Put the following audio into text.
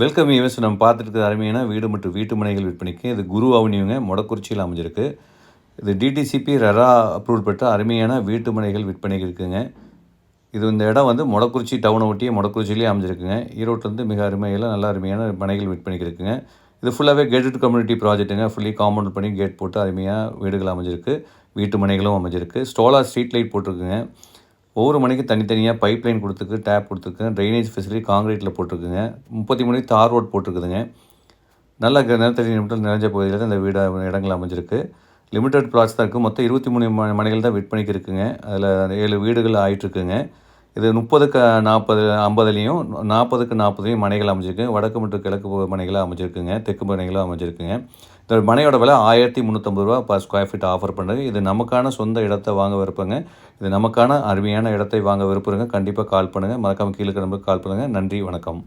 Welcome events நம்ம பார்த்துட்டு அருமையான வீடு மற்றும் வீட்டு மனைகள் விற்பனைக்கு. இது குரு அவனியுங்க மொடக்குறிச்சியில் அமைஞ்சிருக்கு. இது டிடிசிபி ரெரா அப்ரூவல் பெற்ற அருமையான வீட்டு மனைகள் விற்பனைக்கு இருக்குங்க. இது இந்த இடம் வந்து மொடக்குறிச்சி டவுனை ஒட்டியே மொடக்குறிச்சியிலே அமைஞ்சிருக்குங்க. ஈரோட்டிலேருந்து மிக அருமையில் நல்ல அருமையான மனைகள் விற்பனைக்கு இருக்குங்க. இது ஃபுல்லாகவே கேட்டட் கம்யூனிட்டி ப்ராஜெக்ட்டுங்க ஃபுல்லி காம்பவுண்ட் பண்ணி கேட் போட்டு அருமையாக வீடுகள் அமைஞ்சிருக்கு. வீட்டு மனைகளும் அமைஞ்சிருக்கு. ஸ்டோலா ஸ்ட்ரீட் லைட் போட்டிருக்குங்க. ஒவ்வொரு மணிக்கு தனித்தனியாக பைப் லைன் கொடுத்துருக்கு டேப் கொடுத்துருக்கு ட்ரைனேஜ் ஃபெசிலிட்டி காங்கிரீட்டில் போட்டிருக்குங்க. முப்பத்தி மணிக்கு தார் ரோட் போட்டிருக்குதுங்க. நல்ல நிலத்தடி நிமிடம் நிறைஞ்ச பகுதியில் தான் இந்த வீடு இடங்கள் அமைஞ்சிருக்கு. லிமிடெட் பிளாட்ஸ் தான் இருக்குது மொத்தம் இருபத்தி மூணு மனைகள் தான் விற்பனைக்கு இருக்குங்க அதில் ஏழு வீடுகள் ஆயிட்டுருக்குங்க. இது முப்பதுக்கு நாற்பது ஐம்பதுலேயும் நாற்பதுக்கு நாற்பதுலேயும் மனைகள் அமைஞ்சிருக்குங்க வடக்கு மற்றும் கிழக்கு மனைகளாக அமைஞ்சிருக்குங்க. தெற்கு மனைகளாக அமைஞ்சிருக்குங்க. இந்த மனையோட விலை ஆயிரத்தி முந்நூற்றம்பது ரூபா பர் ஸ்கொயர் ஃபீட் ஆஃபர் பண்ணுறது இது நமக்கான சொந்த இடத்தை வாங்க விருப்பங்க. இது நமக்கான அருமையான இடத்தை வாங்க விருப்பங்க. கண்டிப்பாக கால் பண்ணுங்கள் மறக்காமல் கீழே நம்பருக்கு கால் பண்ணுங்கள் நன்றி வணக்கம்.